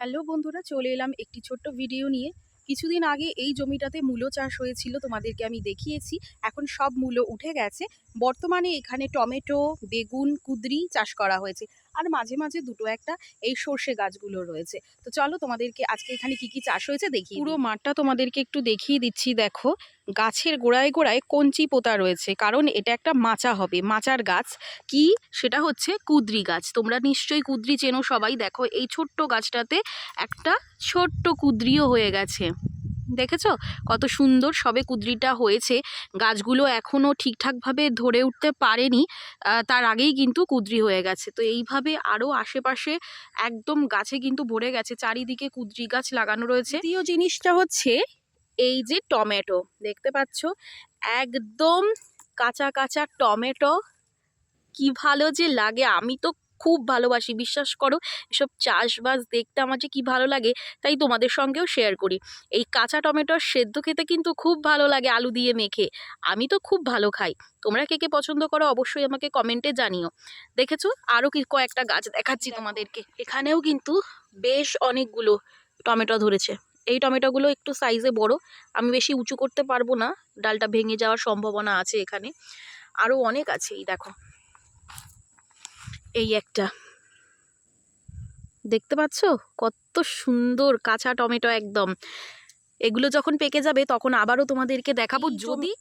Hello বন্ধুরা, চলে এলাম একটি ছোট্ট ভিডিও নিয়ে। কিছুদিন আগে এই জমিটাতে মূলো চাষ হয়েছিল, তোমাদেরকে আমি দেখিয়েছি। এখন সব মূলো উঠে গেছে। বর্তমানে এখানে টমেটো, বেগুন, কুদরি চাষ করা হয়েছে। আর মাঝে মাঝে দুটো একটা এই সর্ষে গাছগুলো রয়েছে। তো চলো তোমাদেরকে আজকে এখানে কি কি চাষ হয়েছে দেখি পুরো মাঠটা তোমাদেরকে একটু দেখিয়ে দিচ্ছি, দেখো। গাছের গোড়ায় গোড়ায় কঞ্চি পোতা রয়েছে। কারণ এটা একটা মাচা হবে। মাচার গাছ কি? সেটা হচ্ছে কুদরি গাছ। তোমরা নিশ্চয়ই কুদ্রি চেনো সবাই। দেখো, এই ছোট্ট গাছটাতে একটা ছোট্ট কুদরিও হয়ে গেছে। দেখেছ? কত সুন্দর সবে কুদ্রিটা হয়েছে। গাছগুলো এখনও ঠিকঠাকভাবে ধরে উঠতে পারেনি। তার আগেই কিন্তু কুদ্রি হয়ে গেছে। তো এইভাবে আরও আশেপাশে একদম গাছে কিন্তু ভরে গেছে। চারিদিকে কুদরি গাছ লাগানো রয়েছে। দ্বিতীয় জিনিসটা হচ্ছে এই যে টমেটো, দেখতে পাচ্ছ? একদম কাঁচা কাঁচা টমেটো। কি ভালো যে লাগে। আমি তো খুব ভালোবাসি, বিশ্বাস করো। এসব চাষবাস দেখতে আমার যে কী ভালো লাগে, তাই তোমাদের সঙ্গেও শেয়ার করি। এই কাঁচা টমেটোর সেদ্ধ খেতে কিন্তু খুব ভালো লাগে আলু দিয়ে মেখে। আমি তো খুব ভালো খাই। তোমরা কে কে পছন্দ করো অবশ্যই আমাকে কমেন্টে জানিও। দেখেছ? আরও কি কয়েকটা গাছ দেখাচ্ছি তোমাদেরকে। এখানেও কিন্তু বেশ অনেকগুলো টমেটো ধরেছে। এই টমেটোগুলো একটু সাইজে বড় আমি বেশি উঁচু করতে পারব না ডালটা ভেঙে যাওয়ার সম্ভাবনা আছে এখানে। আরও অনেক আছে এই দেখো। এই একটা। দেখতে পাচ্ছ? কত সুন্দর কাঁচা টমেটো একদম। এগুলো যখন পেকে যাবে তখন আবারও তোমাদেরকে দেখাবো। যদি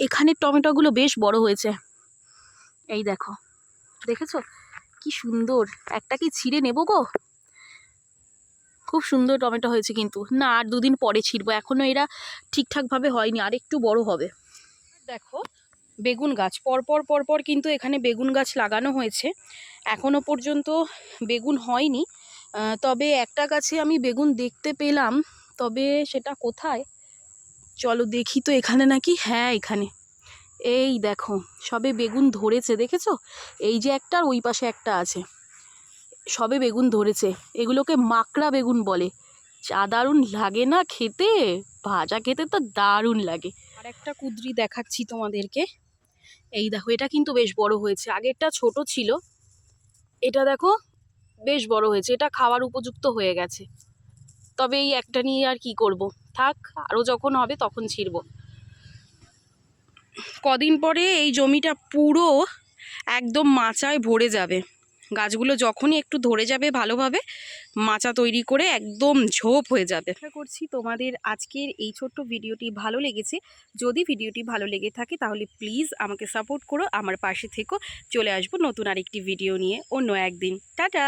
এখানে টমেটোগুলো বেশ বড় হয়েছে। এই দেখো। দেখেছ? কি সুন্দর। একটা কি ছিঁড়ে নেব গো? খুব সুন্দর টমেটো হয়েছে কিন্তু। না, আর দুদিন পরে ছিঁড়বো। এখনও এরা ঠিকঠাকভাবে হয়নি, আর একটু বড় হবে। দেখো, বেগুন গাছ। পরপর পরপর কিন্তু এখানে বেগুন গাছ লাগানো হয়েছে। এখনও পর্যন্ত বেগুন হয়নি। তবে একটা গাছে আমি বেগুন দেখতে পেলাম। তবে সেটা কোথায়? চলো দেখি তো এখানে নাকি? হ্যাঁ এখানে। এই দেখো, সবে বেগুন ধরেছে, দেখেছ? এই যে একটা আর ওই পাশে একটা আছে। সবে বেগুন ধরেছে। এগুলোকে মাকড়া বেগুন বলে। যা দারুণ লাগে না খেতে? ভাজা খেতে তো দারুণ লাগে। আর একটা কুদরি দেখাচ্ছি তোমাদেরকে। এই দেখো, এটা কিন্তু বেশ বড় হয়েছে। আগেরটা ছোট ছিল। এটা দেখো, বেশ বড় হয়েছে। এটা খাওয়ার উপযুক্ত হয়ে গেছে। তবে এই একটা নিয়ে আর কি করব? থাক আরও যখন হবে তখন ছিঁড়ব। কদিন পরে এই জমিটা পুরো একদম মাচায় ভরে যাবে। গাছগুলো যখনই একটু ধরে যাবে ভালোভাবে, মাচা তৈরি করে একদম ঝোপ হয়ে যাবে। আশা করছি তোমাদের আজকের এই ছোট্ট ভিডিওটি ভালো লেগেছে। যদি ভিডিওটি ভালো লেগে থাকে তাহলে প্লিজ আমাকে সাপোর্ট করো। আমার পাশে থেকো। চলে আসব নতুন আরেকটি ভিডিও নিয়ে অন্য একদিন। টাটা!